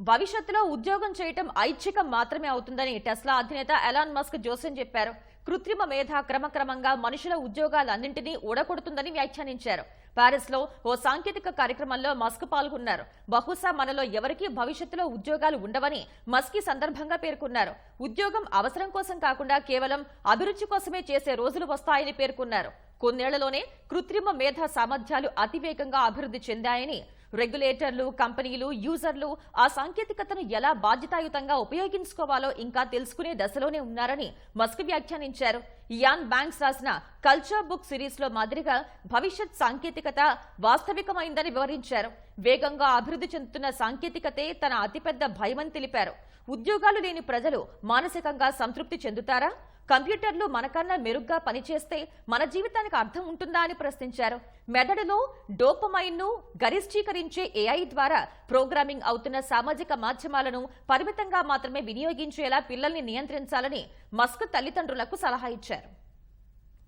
భవిష్యత్తులో ఉద్యోగం చేయటం ఐచ్ఛికం మాత్రమే అవుతుందని టెస్లా అధినేత ఎలాన్ మస్క్ జోసెన్ చెప్పారు. కృత్రిమ మేధ క్రమక్రమంగా మనుషుల ఉద్యోగాలన్నింటినీ ఊడగొడుతుందని వ్యాఖ్యానించారు. పారిస్లో ఓ సాంకేతిక కార్యక్రమంలో మస్క్ పాల్గొన్నారు. బహుశా మనలో ఎవరికీ భవిష్యత్తులో ఉద్యోగాలు ఉండవని మస్క్ సందర్భంగా పేర్కొన్నారు. ఉద్యోగం అవసరం కోసం కాకుండా కేవలం అభిరుచి కోసమే చేసే రోజులు వస్తాయని పేర్కొన్నారు. కొన్నేళ్ళలోనే కృత్రిమ మేధ సామర్థ్యాలు అతివేగంగా అభివృద్ధి చెందాయని రెగ్యులేటర్లు కంపెనీలు యూజర్లు ఆ సాంకేతికతను ఎలా బాధ్యతాయుతంగా ఉపయోగించుకోవాలో ఇంకా తెలుసుకునే దశలోనే ఉన్నారని మస్క్ వ్యాఖ్యానించారు. యాన్ బ్యాంక్స్ రాసిన కల్చర్ బుక్ సిరీస్లో మాదిరిగా భవిష్యత్ సాంకేతికత వాస్తవికమైందని వివరించారు. వేగంగా అభివృద్ధి చెందుతున్న సాంకేతికతే తన అతిపెద్ద భయమని తెలిపారు. ఉద్యోగాలు లేని ప్రజలు మానసికంగా సంతృప్తి చెందుతారా? కంప్యూటర్లు మనకన్నా మెరుగ్గా పనిచేస్తే మన జీవితానికి అర్థం ఉంటుందా అని ప్రశ్నించారు. మెదడులో డోపమైన్ను గరిష్ఠీకరించే ఏఐ ద్వారా ప్రోగ్రామింగ్ అవుతున్న సామాజిక మాధ్యమాలను పరిమితంగా మాత్రమే వినియోగించేలా పిల్లల్ని నియంత్రించాలని మస్క్ తల్లిదండ్రులకు సలహా ఇచ్చారు.